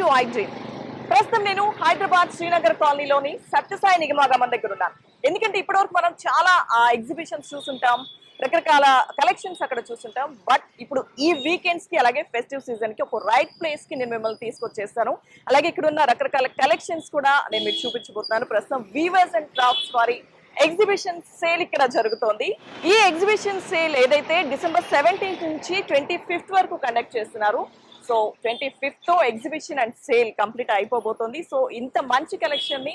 To I dream. ప్రస్తుతం నేను హైదరాబాద్ శ్రీనగర్ కాలనీలోని సత్యసాయి నిగమాగమం దగ్గర ఉన్నాను. ఎందుకంటే ఇప్పటివరకు మనం చాలా ఎగ్జిబిషన్స్ చూసుంటాం రకరకాల కలెక్షన్స్ అక్కడ చూస్తుంటాం బట్ ఇప్పుడు ఈ వీకెండ్స్కి అలాగే ఫెస్టివ్ సీజన్కి ఒక రైట్ ప్లేస్కి నేను మిమ్మల్ని తీసుకొచ్చేస్తాను. అలాగే ఇక్కడ ఉన్న రకరకాల కలెక్షన్స్ కూడా నేను మీకు చూపించబోతున్నాను. ప్రస్తుతం వీవర్స్ అండ్ క్రాఫ్ట్స్ వారి ఎగ్జిబిషన్ సేల్ ఇక్కడ జరుగుతోంది. ఈ ఎగ్జిబిషన్ సేల్ ఏదైతే డిసెంబర్ సెవెంటీన్త్ నుంచి ట్వంటీ ఫిఫ్త్ వరకు కండక్ట్ చేస్తున్నారు so twenty fifth exhibition and sale complete అయిపోబోతుంది. So ఇంత మంచి కలెక్షన్ని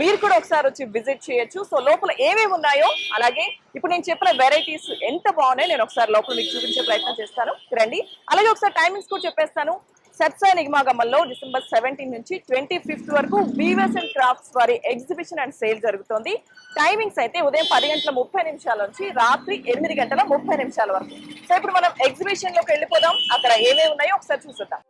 మీరు కూడా ఒకసారి వచ్చి విజిట్ చేయొచ్చు. సో లోపల ఏమేమి ఉన్నాయో అలాగే ఇప్పుడు నేను చెప్పిన వెరైటీస్ ఎంత బాగున్నాయో నేను ఒకసారి లోపల మీకు చూపించే ప్రయత్నం చేస్తాను. రండి. అలాగే ఒకసారి టైమింగ్స్ కూడా చెప్పేస్తాను. సత్సానిగమాగమంలో డిసెంబర్ సెవెంటీన్ నుంచి ట్వంటీ ఫిఫ్త్ వరకు వీవర్స్ అండ్ క్రాఫ్ట్స్ వారి ఎగ్జిబిషన్ అండ్ సేల్ జరుగుతోంది. టైమింగ్స్ అయితే ఉదయం పది గంటల ముప్పై నిమిషాల నుంచి రాత్రి ఎనిమిది గంటల ముప్పై నిమిషాల వరకు. సో ఇప్పుడు మనం ఎగ్జిబిషన్లోకి వెళ్ళిపోదాం. అక్కడ ఏమేమి ఉన్నాయో ఒకసారి చూసేద్దాం.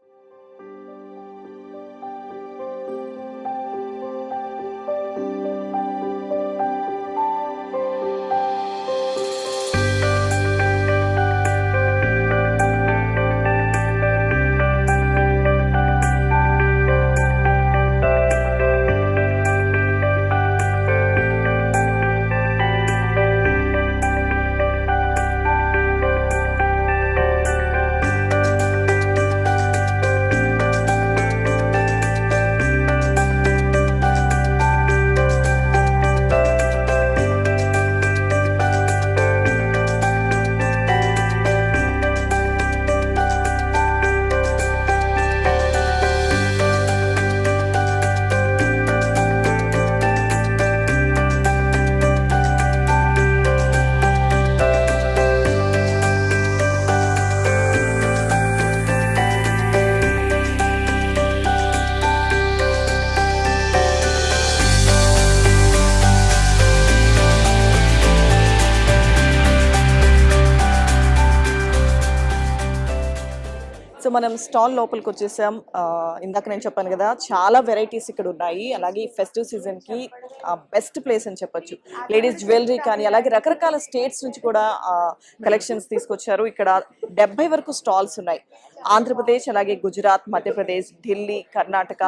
స్టాల్ లోపలికి వచ్చేసాం. ఇందాక నేను చెప్పాను కదా చాలా వెరైటీస్ ఇక్కడ ఉన్నాయి. అలాగే ఈ ఫెస్టివ్ సీజన్కి బెస్ట్ ప్లేస్ అని చెప్పొచ్చు. లేడీస్ జ్యువెలరీ కానీ అలాగే రకరకాల స్టేట్స్ నుంచి కూడా కలెక్షన్స్ తీసుకొచ్చారు. ఇక్కడ డెబ్బై వరకు స్టాల్స్ ఉన్నాయి. ఆంధ్రప్రదేశ్ అలాగే గుజరాత్ మధ్యప్రదేశ్ ఢిల్లీ కర్ణాటక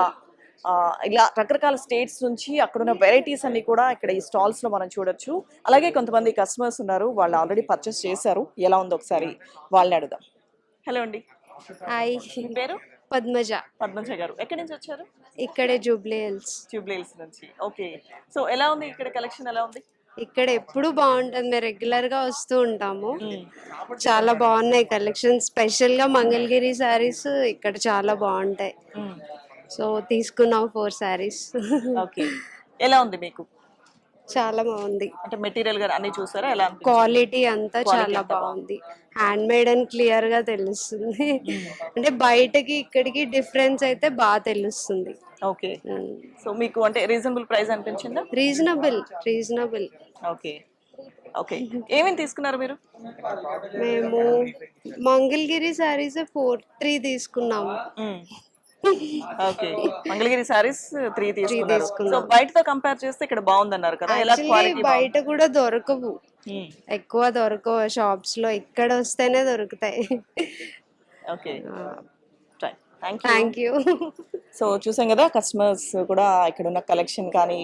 ఇలా రకరకాల స్టేట్స్ నుంచి అక్కడున్న వెరైటీస్ అన్ని కూడా ఇక్కడ ఈ స్టాల్స్లో మనం చూడొచ్చు. అలాగే కొంతమంది కస్టమర్స్ ఉన్నారు. వాళ్ళు ఆల్రెడీ పర్చేస్ చేశారు. ఎలా ఉందో ఒకసారి వాళ్ళని అడుగుదాం. హలో అండి. హాయ్ పేరు? పద్మజ. పద్మజ గారు. ఎక్కడి నుంచి వచ్చారు? ఇక్కడే జూబ్లీ హిల్స్ నుంచి. ఓకే. సో ఎలా ఉంది ఇక్కడ కలెక్షన్? ఎలా ఉంది? ఇక్కడ ఎప్పుడు బాగుంటుంది. రెగ్యులర్గా వస్తూ ఉంటాము. చాలా బాగున్నాయి కలెక్షన్ స్పెషల్గా మంగళగిరి శారీస్ ఇక్కడ చాలా బాగుంటాయి. సో తీసుకున్నాం ఫోర్ శారీస్. ఓకే. ఎలా ఉంది మీకు? చాలా బాగుంది. అంటే మెటీరియల్గా అన్ని చూసారా? ఎలా? క్వాలిటీ అంతా చాలా బాగుంది. హ్యాండ్ మేడ్ అని క్లియర్గా తెలుస్తుంది. అంటే బయటకి ఇక్కడికి డిఫరెన్స్ అయితే బాగా తెలుస్తుంది. ఓకే. సో మీకు అంటే రీజనబుల్ ప్రైస్ అనిపించిందా? Reasonable reasonable. ఓకే. ఓకే. ఏమేమి తీసుకున్నారు మీరు? మేము మంగళగిరి శారీస్ ఫోర్ త్రీ తీసుకున్నాము. ఓకే. మంగళగిరి సారీస్ త్రీ తీసుకున్నారు. సో. బయటతో కంపేర్ చేస్తే ఇక్కడ బాగుందన్నారు కదా. ఎలా క్వాలిటీ బయట కూడా దొరకవు. ఎక్కువ దొరకవు షాప్స్లో. ఇక్కడ వస్తేనే దొరుకుతాయి. ఓకే. థ్యాంక్ యూ సో చూసాం కదా కస్టమర్స్ కూడా ఇక్కడ ఉన్న కలెక్షన్ కానీ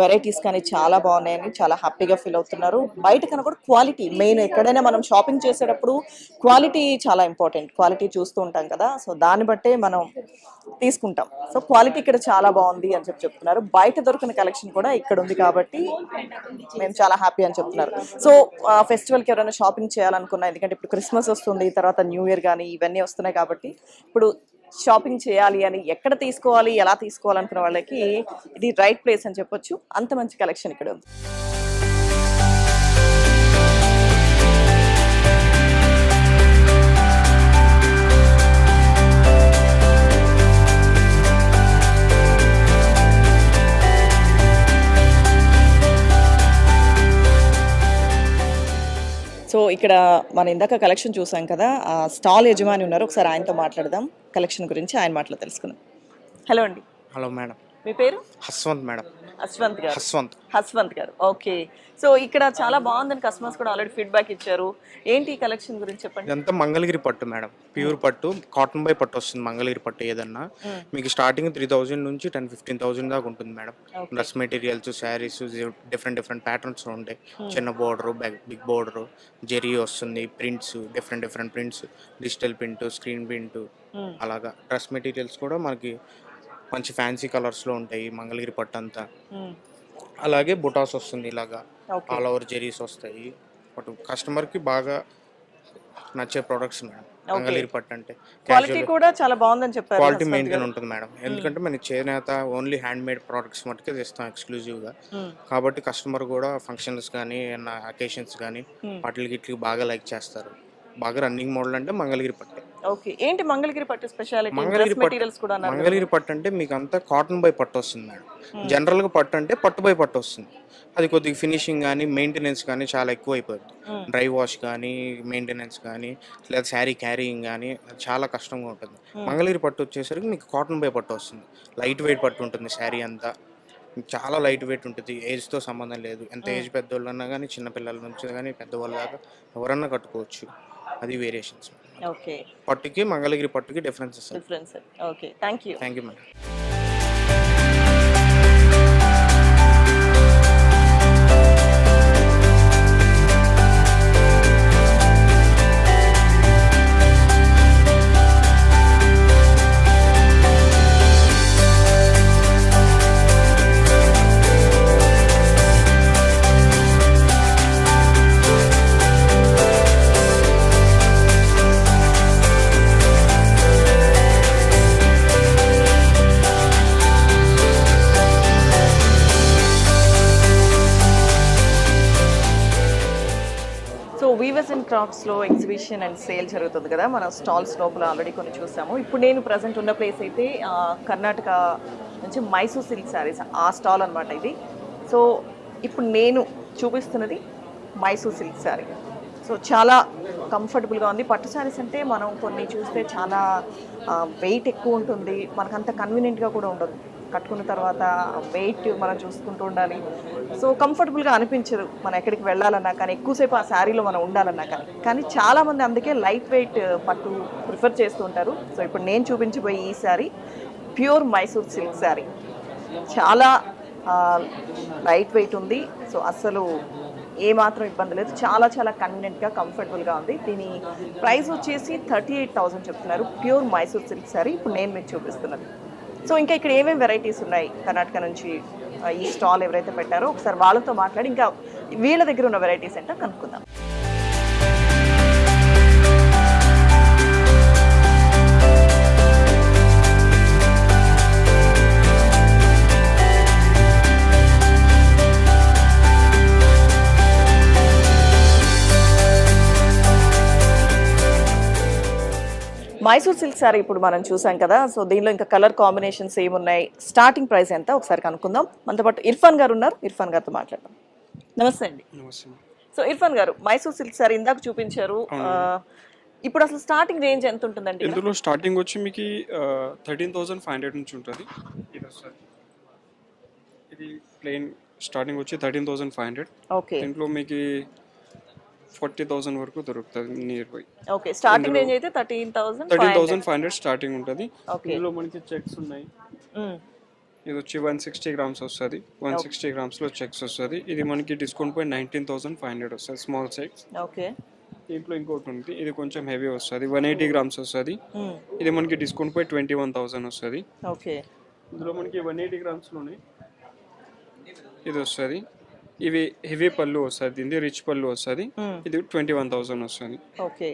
వెరైటీస్ కానీ చాలా బాగున్నాయని చాలా హ్యాపీగా ఫీల్ అవుతున్నారు. బయట కన్నా కూడా క్వాలిటీ మెయిన్ ఎక్కడైనా మనం షాపింగ్ చేసేటప్పుడు క్వాలిటీ చాలా ఇంపార్టెంట్ క్వాలిటీ చూస్తూ ఉంటాం కదా. సో దాన్ని బట్టే మనం తీసుకుంటాం. సో క్వాలిటీ ఇక్కడ చాలా బాగుంది అని చెప్పి చెప్తున్నారు. బయట దొరికిన కలెక్షన్ కూడా ఇక్కడ ఉంది కాబట్టి మేము చాలా హ్యాపీ అని చెప్తున్నారు. సో ఫెస్టివల్కి ఎవరైనా షాపింగ్ చేయాలనుకున్నా ఎందుకంటే ఇప్పుడు క్రిస్మస్ వస్తుంది తర్వాత న్యూ ఇయర్ కానీ ఇవన్నీ వస్తున్నాయి కాబట్టి ఇప్పుడు షాపింగ్ చేయాలి అని ఎక్కడ తీసుకోవాలి ఎలా తీసుకోవాలనుకున్న వాళ్ళకి ఇది రైట్ ప్లేస్ అని చెప్పొచ్చు. అంత మంచి కలెక్షన్ ఇక్కడ ఉంది. ఇక్కడ మన ఇందాక కలెక్షన్ చూసాం కదా ఆ స్టాల్ యజమాని ఉన్నారు. ఒకసారి ఆయనతో మాట్లాడదాం. కలెక్షన్ గురించి ఆయన మాటలో తెలుసుకుందాం. హలో అండి. హలో మేడం మీ పేరు? హస్వంత్ మేడం అశ్వంత్ గారు. హస్వంత్. హస్వంత్ గారు. ఓకే. సో ఇక్కడ చాలా బాగుందని కస్టమర్స్ కూడా ఆల్రెడీ ఫీడ్బ్యాక్ ఇచ్చారు. ఏంటి ఈ కలెక్షన్ గురించి చెప్పండి? ఇదంతా మంగళగిరి పట్టు మేడం. ప్యూర్ పట్టు. కాటన్ బై పట్టు వస్తుంది మంగళగిరి పట్టు ఏదన్నా. మీకు స్టార్టింగ్ త్రీ థౌజండ్ నుంచి టెన్ ఫిఫ్టీన్ థౌసండ్ దాకా ఉంటుంది madam. Dress materials saris different different patterns ఉంటాయి. చిన్న బోర్డర్ బిగ్ బోర్డర్ జెరీ వస్తుంది prints different different prints digital print screen print అలాగా. డ్రెస్ మెటీరియల్స్ కూడా మనకి మంచి ఫ్యాన్సీ కలర్స్లో ఉంటాయి. మంగళగిరి పట్టు అంతా అలాగే బుటాస్ వస్తుంది ఇలాగా. ఆల్ ఓవర్ జెరీస్ వస్తాయి. బట్ కస్టమర్కి బాగా నచ్చే ప్రొడక్ట్స్ మేడం. మంగళగిరి పట్టు అంటే క్వాలిటీ కూడా చాలా బాగుందని చెప్పారు క్వాలిటీ మెయింటైన్. ఉంటుంది మేడం. ఎందుకంటే మన చేనేత ఓన్లీ హ్యాండ్ మేడ్ ప్రోడక్ట్స్ మట్టుకే తెస్తాం ఎక్స్క్లూజివ్గా. కాబట్టి కస్టమర్ కూడా ఫంక్షన్స్ కానీ ఏమన్నా అకేషన్స్ కానీ వాటికి ఇట్లకి బాగా లైక్ చేస్తారు. బాగా రన్నింగ్ మోడల్ అంటే మంగళగిరి పట్టు. ఓకే. ఏంటి మంగళగిరి పట్టు స్పెషాలిటీ మంగళగిరి మెటీరియల్స్ కూడా. మంగళగిరి పట్టు అంటే మీకు అంతా కాటన్ బై పట్టు వస్తుంది మేడం. జనరల్గా పట్టు అంటే పట్టు బై పట్టు వస్తుంది. అది కొద్దిగా ఫినిషింగ్ కానీ మెయింటెనెన్స్ కానీ చాలా ఎక్కువ అయిపోద్ది. మ్మ్. డ్రై వాష్ కానీ మెయింటెనెన్స్ కానీ లేదా శారీ క్యారీయింగ్ కానీ చాలా కష్టంగా ఉంటుంది. మంగళగిరి పట్టు వచ్చేసరికి మీకు కాటన్ బై పట్టు వస్తుంది. లైట్ వెయిట్ పట్టు ఉంటుంది శారీ అంతా. చాలా లైట్ వెయిట్ ఉంటుంది. ఏజ్తో సంబంధం లేదు. ఎంత ఏజ్ పెద్దోళ్ళన్నా కానీ చిన్నపిల్లల నుంచి కానీ పెద్దవాళ్ళ దాకా ఎవరన్నా కట్టుకోవచ్చు. అది వేరియేషన్స్ ఓకే పట్టుకి Mangalagiri పట్టుకి differences difference okay thank you thank you madam weavers exhibition and sale జరుగుతుంది కదా. మన స్టాల్స్ లోపల ఆల్రెడీ కొన్ని చూసాము. ఇప్పుడు నేను ప్రజెంట్ ఉన్న ప్లేస్ అయితే కర్ణాటక నుంచి మైసూర్ సిల్క్ శారీస్. ఆ స్టాల్ అన్నమాట ఇది. సో ఇప్పుడు నేను చూపిస్తున్నది మైసూర్ సిల్క్ శారీ. సో చాలా కంఫర్టబుల్గా ఉంది. పట్టు శారీస్ అంటే మనం కొన్ని చూస్తే చాలా వెయిట్ ఎక్కువ ఉంటుంది. మనకంత కన్వీనియంట్గా కూడా ఉండదు. కట్టుకున్న తర్వాత వెయిట్ మనం చూసుకుంటూ ఉండాలి. సో కంఫర్టబుల్గా అనిపించదు మనం ఎక్కడికి వెళ్ళాలన్నా కానీ ఎక్కువసేపు ఆ శారీలో మనం ఉండాలన్నా కానీ. కానీ చాలామంది అందుకే లైట్ వెయిట్ పట్టు ప్రిఫర్ చేస్తూ ఉంటారు. సో ఇప్పుడు నేను చూపించబోయే ఈ శారీ ప్యూర్ మైసూర్ సిల్క్ శారీ. చాలా లైట్ వెయిట్ ఉంది. సో అస్సలు ఏమాత్రం ఇబ్బంది లేదు. చాలా చాలా కన్వీనియంట్గా కంఫర్టబుల్గా ఉంది. దీని ప్రైస్ వచ్చేసి థర్టీ ఎయిట్ థౌసండ్ చెప్తున్నారు. Pure Mysore silk sari. ఇప్పుడు నేను మీకు చూపిస్తున్నది. సో ఇంకా ఇక్కడ ఏమేమి వెరైటీస్ ఉన్నాయి కర్ణాటక నుంచి ఈ స్టాల్ ఎవరైతే పెట్టారో ఒకసారి వాళ్ళతో మాట్లాడి ఇంకా వీళ్ళ దగ్గర ఉన్న వెరైటీస్ ఏంటో కనుక్కుందాం. మైసూర్ సిల్క్ సారీ ఇప్పుడు మనం చూసాం కదా సో దీనిలో ఇంకా కలర్ కాంబినేషన్స్ ఏమున్నాయి? స్టార్టింగ్ ప్రైస్ ఎంత? ఒకసారి కనుక్కుందాం. మనతో పాటు ఇర్ఫాన్ గారు ఉన్నారు. ఇర్ఫాన్ గారితో మాట్లాడదాం. నమస్తే అండి. సో ఇర్ఫాన్ గారు మైసూర్ సిల్క్ సారీ ఇందాక చూపించారు. ఇప్పుడు అసలు స్టార్టింగ్ రేంజ్ ఎంత ఉంటుందండి? ఇందులో స్టార్టింగ్ వచ్చి మీకు థర్టీన్ థౌజండ్ ఫైవ్ హండ్రెడ్ నుంచి ఉంటుంది. ఇది ప్లెయిన్ స్టార్టింగ్ వచ్చి thirteen thousand five hundred okay దీంట్లో మీకు ఫార్టీ థౌజండ్ వరకు దొరుకుతుంది near by okay starting range అయితే thirteen thousand thirteen thousand five hundred starting ఉంటుంది. ఇందులో మనకి చెక్స్ ఉన్నాయి. ఇది వచ్చి వన్ సిక్స్టీ గ్రామ్స్ వస్తుంది. వన్ సిక్స్టీ గ్రామ్స్లో చెక్స్ వస్తుంది. ఇది మనకి డిస్కౌంట్ పోయి నైన్టీన్ థౌసండ్ ఫైవ్ హండ్రెడ్ వస్తుంది స్మాల్ సైజ్ ఓకే దీంట్లో ఇంకోటి ఉంది. ఇది కొంచెం హెవీ వస్తుంది. వన్ ఎయిటీ గ్రామ్స్ వస్తుంది. ఇది మనకి డిస్కౌంట్ పోయి ట్వంటీ వన్ థౌసండ్ వస్తుంది. ఓకే ఇందులో మనకి వన్ ఎయిటీ గ్రామ్స్లోనే ఇది వస్తుంది. ఇవి హెవీ పళ్ళు వస్తుంది దీనికి రిచ్ పళ్ళు వస్తుంది ఇది ట్వంటీ వన్ థౌసండ్ వస్తుంది. ఓకే.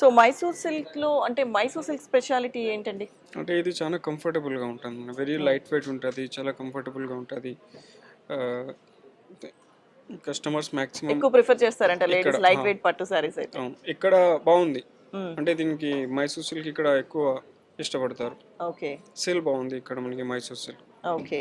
సో మైసూర్ సిల్క్లో అంటే మైసూర్ సిల్క్ స్పెషాలిటీ ఏంటండి? అంటే ఇది చాలా కంఫర్టబుల్గా ఉంటుంది వెరీ లైట్ వెయిట్ ఉంటుంది చాలా కంఫర్టబుల్గా ఉంటుంది. కస్టమర్స్ మ్యాక్సిమం ఎక్కువ ప్రిఫర్ చేస్తారంట లేడీస్ లైట్. వెయిట్ పట్టు సారీస్ అయితే. ఇక్కడ బాగుంది. Mm. అంటే దీనికి మైసూర్ సిల్క్ ఇక్కడ ఎక్కువ ఇష్టపడతారు. ఓకే. సేల్ బాగుంది ఇక్కడ మనకి మైసూర్ సిల్క్. ఓకే.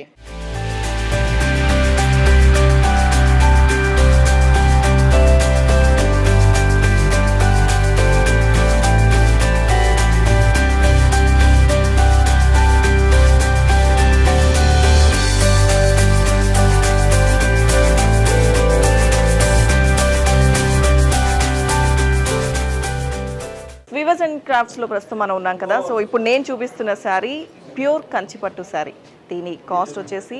అండ్ క్రాఫ్ట్స్లో ప్రస్తుతం మనం ఉన్నాం కదా. సో ఇప్పుడు నేను చూపిస్తున్న శారీ ప్యూర్ కంచిపట్టు శారీ. దీని కాస్ట్ వచ్చేసి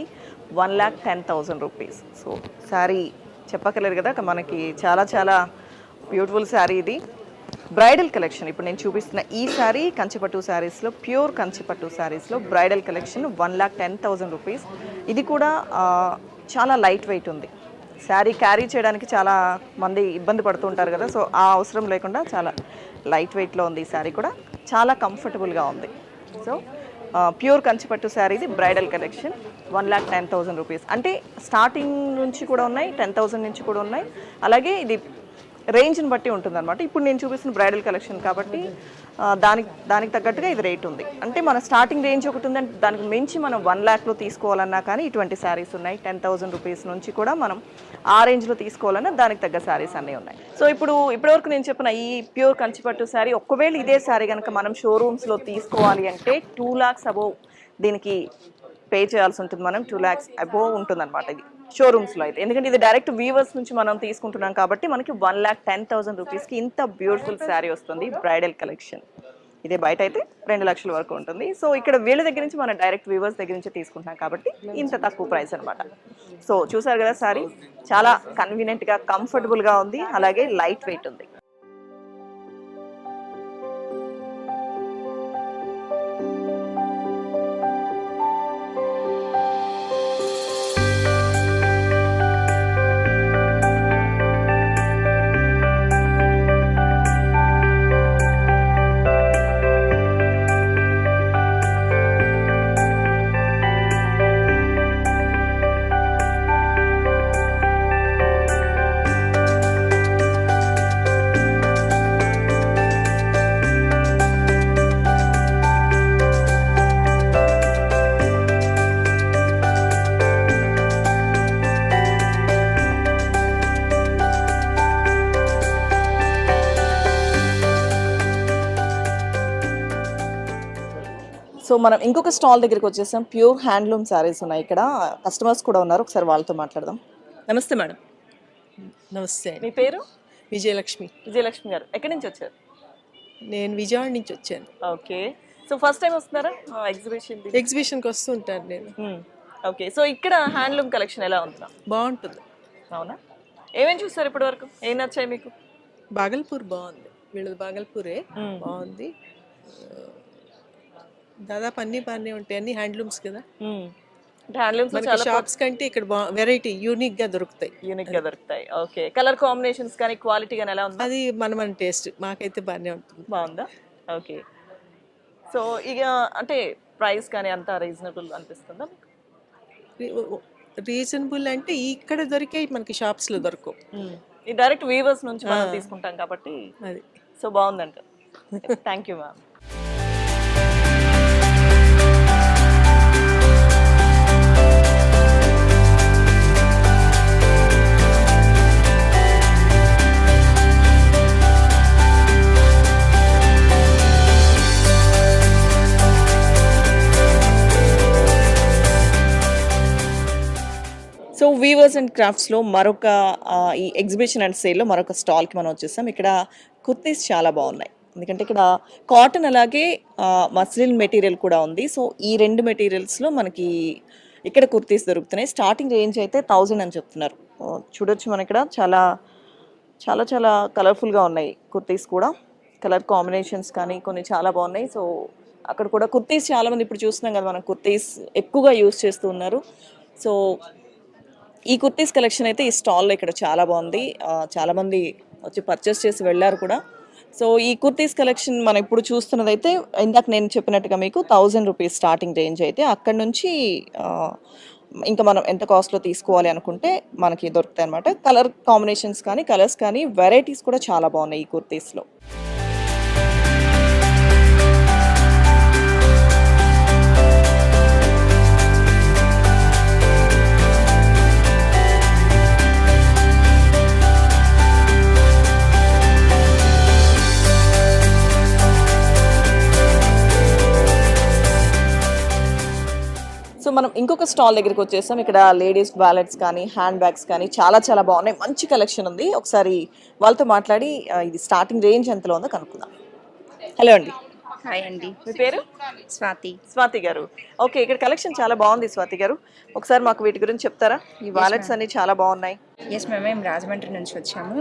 one lakh ten thousand rupees. So sari చెప్పగలరు కదా. మనకి చాలా చాలా బ్యూటిఫుల్ శారీ ఇది. బ్రైడల్ కలెక్షన్ ఇప్పుడు నేను చూపిస్తున్న ఈ శారీ కంచిపట్టు శారీస్లో ప్యూర్ కంచిపట్టు శారీస్లో bridal collection one lakh ten thousand rupees. ఇది కూడా చాలా లైట్ వెయిట్ ఉంది. శారీ క్యారీ చేయడానికి చాలా మంది ఇబ్బంది పడుతుంటారు కదా. సో ఆ అవసరం లేకుండా చాలా లైట్ వెయిట్లో ఉంది ఈ శారీ కూడా. చాలా కంఫర్టబుల్గా ఉంది. సో ప్యూర్ కంచిపట్టు శారీ ఇది bridal collection. One lakh ten thousand rupees. అంటే స్టార్టింగ్ నుంచి కూడా ఉన్నాయి టెన్ థౌసండ్ నుంచి కూడా ఉన్నాయి. అలాగే ఇది రేంజ్ని బట్టి ఉంటుంది అనమాట ఇప్పుడు నేను చూపిస్తున్న బ్రైడల్ కలెక్షన్ కాబట్టి దానికి దానికి తగ్గట్టుగా ఇది రేట్ ఉంది. అంటే మన స్టార్టింగ్ రేంజ్ ఒకటి ఉందంటే దానికి మించి మనం వన్ ల్యాక్లో తీసుకోవాలన్నా కానీ ఇటువంటి శారీస్ ఉన్నాయి. టెన్ థౌసండ్ రూపీస్ నుంచి కూడా మనం ఆ రేంజ్లో తీసుకోవాలన్నా దానికి తగ్గ శారీస్ అన్నీ ఉన్నాయి. సో ఇప్పుడు ఇప్పటివరకు నేను చెప్పిన ఈ ప్యూర్ కంచిపట్టు శారీ ఒకవేళ ఇదే శారీ కనుక మనం షోరూమ్స్లో తీసుకోవాలి అంటే టూ ల్యాక్స్ అబోవ్ దీనికి పే చేయాల్సి ఉంటుంది. మనం టూ ల్యాక్స్ అబోవ్ ఉంటుంది అనమాట ఇది. షోరూమ్స్లో అయితే. ఎందుకంటే ఇది డైరెక్ట్ వీవర్స్ నుంచి మనం తీసుకుంటున్నాం కాబట్టి మనకి వన్ ల్యాక్ టెన్ థౌసండ్ రూపీస్కి ఇంత బ్యూటిఫుల్ శారీ వస్తుంది బ్రైడల్ కలెక్షన్ ఇదే బయట అయితే రెండు లక్షల వరకు ఉంటుంది. సో ఇక్కడ వీళ్ళ దగ్గర నుంచి మనం డైరెక్ట్ వ్యూవర్స్ దగ్గర నుంచి తీసుకుంటున్నాం కాబట్టి ఇంత తక్కువ ప్రైస్ అనమాట సో చూసారు కదా సారీ చాలా కన్వీనియంట్గా కంఫర్టబుల్గా ఉంది. అలాగే లైట్ వెయిట్ ఉంది. సో మనం ఇంకొక స్టాల్ దగ్గరికి వచ్చేసాం. ప్యూర్ హ్యాండ్లూమ్ శారీస్ ఉన్నాయి ఇక్కడ. కస్టమర్స్ కూడా ఉన్నారు. ఒకసారి వాళ్ళతో మాట్లాడదాం. నమస్తే మేడం. నమస్తే. మీ పేరు? విజయలక్ష్మి. విజయలక్ష్మి గారు. ఎక్కడి నుంచి వచ్చారు? నేను విజయవాడ నుంచి వచ్చాను. ఓకే. సో ఫస్ట్ టైం వస్తున్నారా? ఎగ్జిబిషన్ ఎగ్జిబిషన్కి వస్తూ ఉంటాను నేను. ఓకే. సో ఇక్కడ హ్యాండ్లూమ్ కలెక్షన్ ఎలా ఉందా బాగుంటుంది. అవునా? ఏమేమి చూస్తారు ఇప్పటి వరకు ఏం నచ్చాయి మీకు? బాగల్పూర్ బాగుంది. వీళ్ళది బాగల్పూరే. బాగుంది. దాదాపు అన్ని బాగానే ఉంటాయి అన్ని హ్యాండ్లూమ్స్ కదా? అంటే హ్యాండ్లూమ్స్ మనకి షాప్స్ కంటే ఇక్కడ వెరైటీ యూనిక్గా దొరుకుతాయి. యూనిక్గా దొరుకుతాయి. ఓకే. కలర్ కాంబినేషన్స్ కానీ క్వాలిటీ కానీ ఎలా ఉందా? అది మన మన టేస్ట్ మాకైతే బాగానే ఉంటుంది. బాగుందా? ఓకే. సో ఇక అంటే ప్రైస్ కానీ అంత రీజనబుల్ అనిపిస్తుందా రీజనబుల్ అంటే ఇక్కడ దొరికే మనకి షాప్స్లో దొరకవు డైరెక్ట్ వీవర్స్ నుంచి మనం తీసుకుంటాం కాబట్టి అది. సో బాగుందంట. Thank you ma'am weavers and క్రాఫ్ట్స్లో మరొక ఈ ఎగ్జిబిషన్ అండ్ సేల్లో మరొక స్టాల్కి మనం వచ్చేసాం. ఇక్కడ కుర్తీస్ చాలా బాగున్నాయి. ఎందుకంటే ఇక్కడ కాటన్ అలాగే మస్లిన్ మెటీరియల్ కూడా ఉంది. సో ఈ రెండు మెటీరియల్స్లో మనకి ఇక్కడ కుర్తీస్ దొరుకుతున్నాయి. స్టార్టింగ్ రేంజ్ అయితే థౌజండ్ అని చెప్తున్నారు. చూడొచ్చు మన ఇక్కడ. చాలా చాలా చాలా కలర్ఫుల్గా ఉన్నాయి కుర్తీస్ కూడా. కలర్ కాంబినేషన్స్ కానీ కొన్ని చాలా బాగున్నాయి. సో అక్కడ కూడా కుర్తీస్ చాలామంది ఇప్పుడు చూస్తున్నాం కదా మనం కుర్తీస్ ఎక్కువగా యూస్ చేస్తూ ఉన్నారు. సో ఈ కుర్తీస్ కలెక్షన్ అయితే ఈ స్టాల్లో ఇక్కడ చాలా బాగుంది. చాలామంది వచ్చి పర్చేస్ చేసి వెళ్ళారు కూడా. సో ఈ కుర్తీస్ కలెక్షన్ మనం ఇప్పుడు చూస్తున్నది అయితే ఇందాక నేను చెప్పినట్టుగా మీకు థౌజండ్ రూపీస్ స్టార్టింగ్ రేంజ్ అయితే అక్కడ నుంచి ఇంకా మనం ఎంత కాస్ట్లో తీసుకోవాలి అనుకుంటే మనకి దొరుకుతాయి అనమాట కలర్ కాంబినేషన్స్ కానీ కలర్స్ కానీ వెరైటీస్ కూడా చాలా బాగున్నాయి ఈ కుర్తీస్లో. మనం ఇంకొక స్టాల్ దగ్గరికి వచ్చేసాం. ఇక్కడ లేడీస్ వ్యాలెట్స్ కానీ హ్యాండ్ బ్యాగ్స్ కానీ చాలా చాలా బాగున్నాయి. మంచి కలెక్షన్ ఉంది. ఒకసారి వాళ్ళతో మాట్లాడి ఇది స్టార్టింగ్ రేంజ్ ఎంతలో ఉందో కనుక్కుందాం. హలో అండి. హాయ్ అండి. మీ పేరు? స్వాతి. స్వాతి గారు. ఓకే ఇక్కడ కలెక్షన్ చాలా బాగుంది స్వాతి గారు. ఒకసారి మాకు వీటి గురించి చెప్తారా? ఈ వాలెట్స్ అన్ని చాలా బాగున్నాయి. ఎస్ మేము మేము రాజమండ్రి నుంచి వచ్చాము.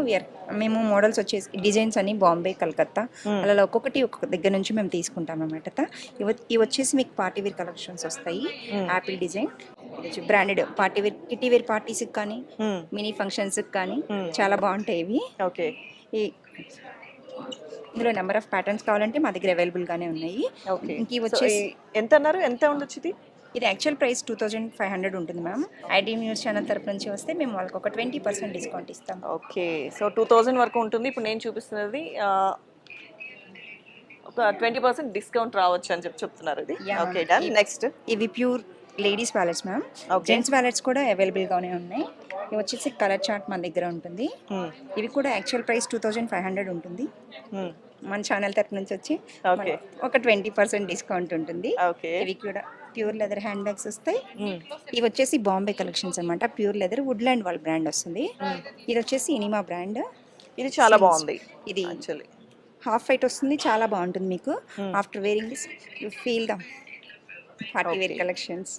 మేము మోడల్స్ వచ్చేసి డిజైన్స్ అని బాంబే కలకత్తా అలా ఒక్కొక్కటి ఒక్కొక్క దగ్గర నుంచి మేము తీసుకుంటాం అనమాట ఇవి వచ్చేసి మీకు పార్టీ వేర్ కలెక్షన్స్ వస్తాయి. Apple design branded party wear kitty wear పార్టీస్కి కానీ Hmm. మినీ ఫంక్షన్స్కి కానీ చాలా బాగుంటాయి ఇవి. ఓకే ఈ ఇందులో నెంబర్ ఆఫ్ ప్యాటర్న్స్ కావాలంటే మా దగ్గర అవైలబుల్గానే ఉన్నాయి. ఓకే ఇంక వచ్చేసి ఎంత అన్నారు? ఎంత ఉండొచ్చు ఇది ఇది actual price two thousand five hundred ఉంటుంది మ్యామ్ ఐడి న్యూస్ ఛానల్ తరపు నుంచి వస్తే మేము వాళ్ళకి ఒక ట్వంటీ పర్సెంట్ డిస్కౌంట్ ఇస్తాం. ఓకే సో టూ థౌజండ్ వరకు ఉంటుంది. ఇప్పుడు నేను చూపిస్తున్నది ఒక ట్వంటీ పర్సెంట్ డిస్కౌంట్ రావచ్చు అని చెప్పి చెప్తున్నారు ఇది. ఓకే. డన్ నెక్స్ట్ ఇవి pure ladies wallets ma'am. Gents wallets కూడా అవైలబుల్గానే ఉన్నాయి. ఇవి వచ్చేసి కలర్ చార్ట్ మన దగ్గర ఉంటుంది. ఇవి కూడా actual price two thousand five hundred ఉంటుంది. మన ఛానల్ తరపు నుంచి వచ్చి ఒక ట్వంటీ పర్సెంట్ డిస్కౌంట్ ఉంటుంది. ఇవి కూడా ప్యూర్ లెదర్ హ్యాండ్ బ్యాగ్స్ వస్తాయి. ఇవి వచ్చేసి బాంబే కలెక్షన్స్ అనమాట ప్యూర్ లెదర్ వుడ్లాండ్ వాళ్ళ బ్రాండ్ వస్తుంది. ఇది వచ్చేసి ఇనిమా బ్రాండ్. ఇది చాలా బాగుంది. ఇది హాఫ్ ఫైట్ వస్తుంది. చాలా బాగుంటుంది మీకు. After wearing this you feel the party wear collections.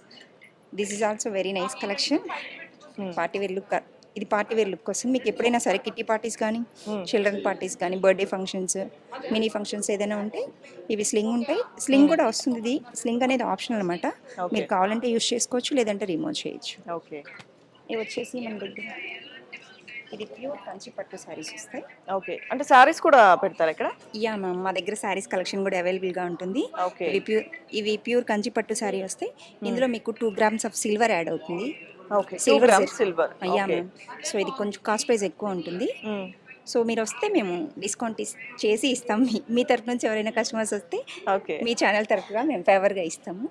This is also very nice collection party wear look ఇది పార్టీ వేర్ లుక్ వస్తుంది మీకు ఎప్పుడైనా సరే కిట్టి పార్టీస్ కానీ చిల్డ్రన్ పార్టీస్ కానీ బర్త్డే ఫంక్షన్స్ మినీ ఫంక్షన్స్ ఏదైనా ఉంటే ఇవి స్లింగ్ ఉంటాయి. స్లింగ్ కూడా వస్తుంది ఇది. స్లింగ్ అనేది ఆప్షన్ అనమాట మీరు కావాలంటే యూస్ చేసుకోవచ్చు లేదంటే రిమూవ్ చేయొచ్చు. ఓకే ఇవి వచ్చేసి మన దగ్గర. ఇది ప్యూర్ కంచి పట్టు శారీస్ వస్తాయి. ఓకే. అంటే సారీస్ కూడా పెడతారు ఇక్కడ? యా మ్యామ్ మా దగ్గర శారీస్ కలెక్షన్ కూడా అవైలబుల్గా ఉంటుంది. Okay. ఇవి ప్యూర్ ఇవి ప్యూర్ కంచి పట్టు శారీ వస్తాయి. ఇందులో మీకు two grams of silver add అవుతుంది. Okay. Silver. Silver. Ya ma'am. So ఇది కొంచెం కాస్ట్ ప్రైస్ ఎక్కువ ఉంటుంది. సో మీరు వస్తే మేము డిస్కౌంట్ చేసి ఇస్తాం. మీ తరపు నుంచి ఎవరైనా కస్టమర్స్ వస్తే ఓకే. మీ ఛానల్ తరపుగా మేము ఫేవర్గా ఇస్తాము.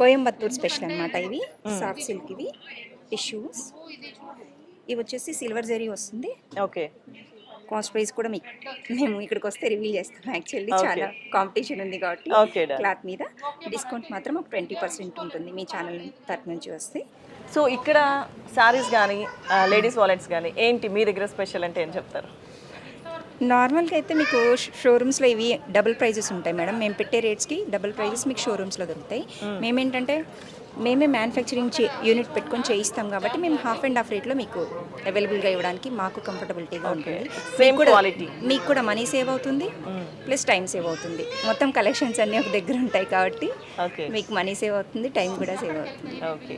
కోయంబత్తూర్ స్పెషల్ అన్నమాట ఇవి. సాఫ్ట్ సిల్క్ ఇవి. టిష్యూస్ ఇవి వచ్చేసి సిల్వర్ జరీ వస్తుంది. ఓకే. కాస్ట్ ప్రైస్ కూడా మీకు మేము ఇక్కడికి వస్తే రివీల్ చేస్తాం. యాక్చువల్లీ. చాలా కాంపిటీషన్ ఉంది కాబట్టి. క్లాత్ మీద. డిస్కౌంట్ మాత్రం ఒక ట్వంటీ పర్సెంట్ ఉంటుంది మీ ఛానల్ తరపు నుంచి వస్తే. సో ఇక్కడ సారీస్ కానీ లేడీస్ వాలెట్స్ కానీ ఏంటి? మీ దగ్గర స్పెషల్ అంటే ఏం చెప్తారు? నార్మల్గా అయితే మీకు షోరూమ్స్లో ఇవి డబుల్ ప్రైజెస్ ఉంటాయి మేడం. మేము పెట్టే రేట్స్కి డబుల్ ప్రైజెస్ మీకు షోరూమ్స్లో దొరుకుతాయి. మేమేంటంటే మేమే మ్యానుఫ్యాక్చరింగ్ చే యూనిట్ పెట్టుకొని చేయిస్తాం కాబట్టి మేము హాఫ్ అండ్ హాఫ్ రేట్లో మీకు అవైలబుల్గా ఇవ్వడానికి మాకు కంఫర్టబిలిటీగా ఉంటుంది. మీకు కూడా-. మీకు కూడా మనీ సేవ్ అవుతుంది ప్లస్ టైం సేవ్ అవుతుంది. మొత్తం కలెక్షన్స్ అన్నీ ఒక దగ్గర ఉంటాయి కాబట్టి మీకు మనీ సేవ్ అవుతుంది టైం కూడా సేవ్ అవుతుంది. ఓకే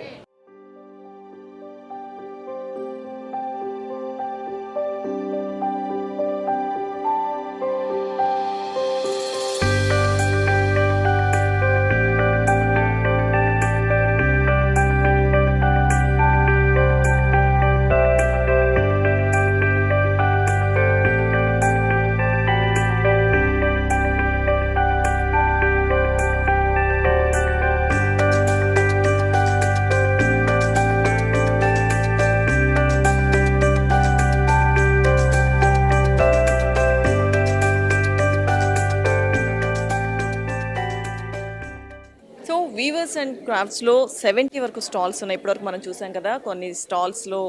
ఆర్ట్స్ అండ్ క్రాఫ్ట్స్లో సెవెంటీ వరకు స్టాల్స్ ఉన్నాయి. ఇప్పటివరకు మనం చూసాం కదా కొన్ని స్టాల్స్లో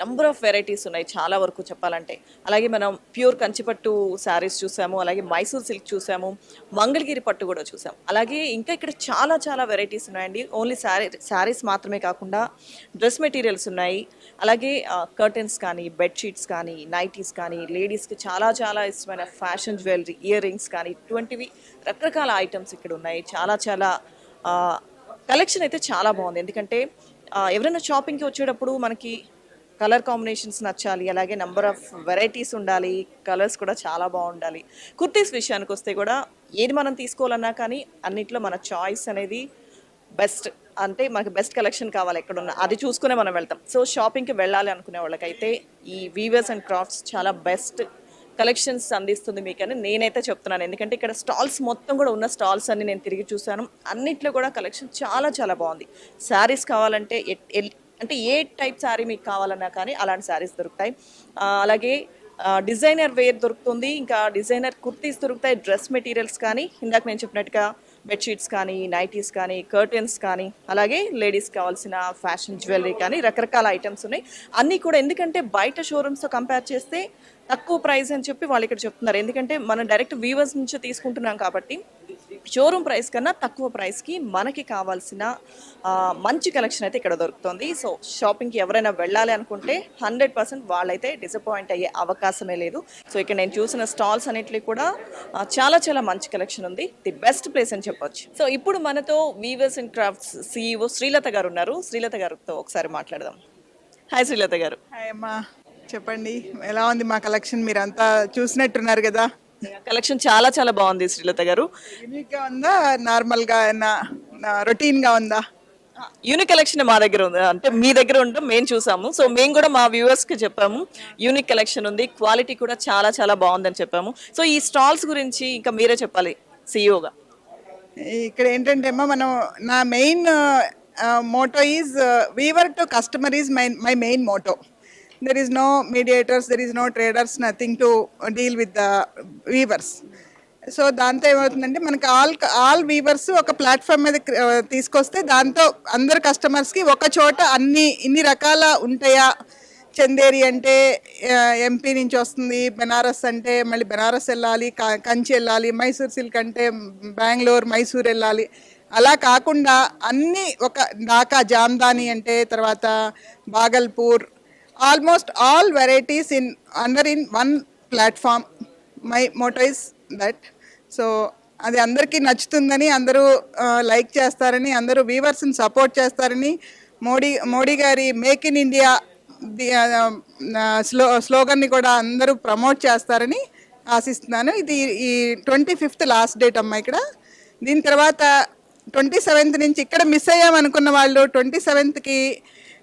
నంబర్ ఆఫ్ వెరైటీస్ ఉన్నాయి చాలా వరకు చెప్పాలంటే. అలాగే మనం ప్యూర్ కంచిపట్టు శారీస్ చూసాము అలాగే మైసూర్ సిల్క్ చూసాము మంగళగిరి పట్టు కూడా చూసాము అలాగే ఇంకా ఇక్కడ చాలా చాలా వెరైటీస్ ఉన్నాయండి. ఓన్లీ శారీ శారీస్ మాత్రమే కాకుండా డ్రెస్ మెటీరియల్స్ ఉన్నాయి. అలాగే కర్టెన్స్ కానీ బెడ్షీట్స్ కానీ నైటీస్ కానీ లేడీస్కి చాలా చాలా ఇష్టమైన ఫ్యాషన్ జ్యువెలరీ ఇయర్ రింగ్స్ కానీ ఇటువంటివి రకరకాల ఐటమ్స్ ఇక్కడ ఉన్నాయి. చాలా చాలా కలెక్షన్ అయితే చాలా బాగుంది. ఎందుకంటే ఎవరైనా షాపింగ్కి వచ్చేటప్పుడు మనకి కలర్ కాంబినేషన్స్ నచ్చాలి అలాగే నెంబర్ ఆఫ్ వెరైటీస్ ఉండాలి కలర్స్ కూడా చాలా బాగుండాలి. కుర్తీస్ విషయానికి వస్తే కూడా ఏది మనం తీసుకోవాలన్నా కానీ అన్నిట్లో మన చాయిస్ అనేది బెస్ట్ అంటే మనకి బెస్ట్ కలెక్షన్ కావాలి ఎక్కడున్నా. అది చూసుకునే మనం వెళ్తాం. సో షాపింగ్కి వెళ్ళాలి అనుకునే వాళ్ళకైతే ఈ వీవర్స్ అండ్ క్రాఫ్ట్స్ చాలా బెస్ట్ కలెక్షన్స్ అందిస్తుంది మీకని నేనైతే చెప్తున్నాను. ఎందుకంటే ఇక్కడ స్టాల్స్ మొత్తం కూడా ఉన్న స్టాల్స్ అన్ని నేను తిరిగి చూశాను. అన్నిట్లో కూడా కలెక్షన్ చాలా చాలా బాగుంది. శారీస్ కావాలంటే ఎట్- ఎల్- అంటే ఏ టైప్ శారీ మీకు కావాలన్నా కానీ అలాంటి శారీస్ దొరుకుతాయి. అలాగే డిజైనర్ వేర్ దొరుకుతుంది. ఇంకా డిజైనర్ కుర్తీస్ దొరుకుతాయి డ్రెస్ మెటీరియల్స్ కానీ ఇందాక నేను చెప్పినట్టుగా బెడ్షీట్స్ కానీ నైటీస్ కానీ కర్టెన్స్ కానీ అలాగే లేడీస్ కావాల్సిన ఫ్యాషన్ జ్యువెలరీ కానీ రకరకాల ఐటమ్స్ ఉన్నాయి. అన్నీ కూడా ఎందుకంటే బయట షోరూమ్స్తో కంపేర్ చేస్తే తక్కువ ప్రైస్ అని చెప్పి వాళ్ళు ఇక్కడ చెప్తున్నారు. ఎందుకంటే మనం డైరెక్ట్ వీవర్స్ నుంచి తీసుకుంటున్నాం కాబట్టి షోరూమ్ ప్రైస్ కన్నా తక్కువ ప్రైస్కి మనకి కావాల్సిన మంచి కలెక్షన్ అయితే ఇక్కడ దొరుకుతుంది. సో షాపింగ్కి ఎవరైనా వెళ్ళాలి అనుకుంటే హండ్రెడ్ పర్సెంట్ వాళ్ళైతే డిసప్పాయింట్ అయ్యే అవకాశమే లేదు. సో ఇక్కడ నేను చూసిన స్టాల్స్ అన్నిటికీ కూడా చాలా చాలా మంచి కలెక్షన్ ఉంది. ది బెస్ట్ ప్లేస్ అని చెప్పొచ్చు. సో ఇప్పుడు మనతో weavers and crafts CEO Srilatha garu ఉన్నారు. శ్రీలత గారితో ఒకసారి మాట్లాడదాం. హాయ్ శ్రీలత గారు. హాయ్ అమ్మా. చెప్పండి. ఎలా ఉంది మా కలెక్షన్? మీరంతా చూసినట్టున్నారు కదా. కలెక్షన్ చాలా చాలా బాగుంది శ్రీలత గారు. యూనిక్గా ఉందా? నార్మల్గా రొటీన్గా ఉందా? యూనిక్ కలెక్షన్ మా దగ్గర ఉంది. అంటే మీ దగ్గర ఉండడం మేము చూసాము. సో మేము కూడా మా వ్యూవర్స్కి చెప్పాము యూనిక్ కలెక్షన్ ఉంది క్వాలిటీ కూడా చాలా చాలా బాగుందని చెప్పాము. సో ఈ స్టాల్స్ గురించి ఇంకా మీరే చెప్పాలి సిఇఓగా ఇక్కడ ఏంటంటే అమ్మా మనం నా main motto is weaver to customer is my my main motto. There is no mediators there is no traders nothing to deal with the weavers so దాంతో ఏమవుతుందంటే మనకి ఆల్ ఆల్ వీవర్స్ ఒక ప్లాట్ఫామ్ మీద uh, తీసుకొస్తే దాంతో అందరు కస్టమర్స్కి ఒక చోట అన్ని ఇన్ని రకాల ఉంటాయా? చందేరి అంటే uh, ఎంపీ నుంచి వస్తుంది బెనారస్ అంటే మళ్ళీ బెనారస్ వెళ్ళాలి క- కంచి వెళ్ళాలి మైసూర్ సిల్క్ అంటే బెంగళూరు మైసూర్ వెళ్ళాలి. అలా కాకుండా అన్ని ఒక ఢాకా జామ్దాని అంటే తర్వాత Bhagalpur almost all varieties in under in one platform. My motto is that. So అది అందరికీ నచ్చుతుందని అందరూ లైక్ చేస్తారని అందరూ వీవర్స్ని సపోర్ట్ చేస్తారని Modi Modi garu make in India slow స్లోగన్ని కూడా అందరూ ప్రమోట్ చేస్తారని ఆశిస్తున్నాను. ఇది ఈ ట్వంటీ ఫిఫ్త్ లాస్ట్ డేట్ అమ్మా ఇక్కడ. దీని తర్వాత ట్వంటీ సెవెంత్ నుంచి ఇక్కడ మిస్ అయ్యామనుకున్న వాళ్ళు ట్వంటీ సెవెంత్కి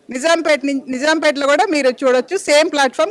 నిజాంపేట నుంచి నిజాంపేటలో కూడా మీరు చూడొచ్చు. Same platform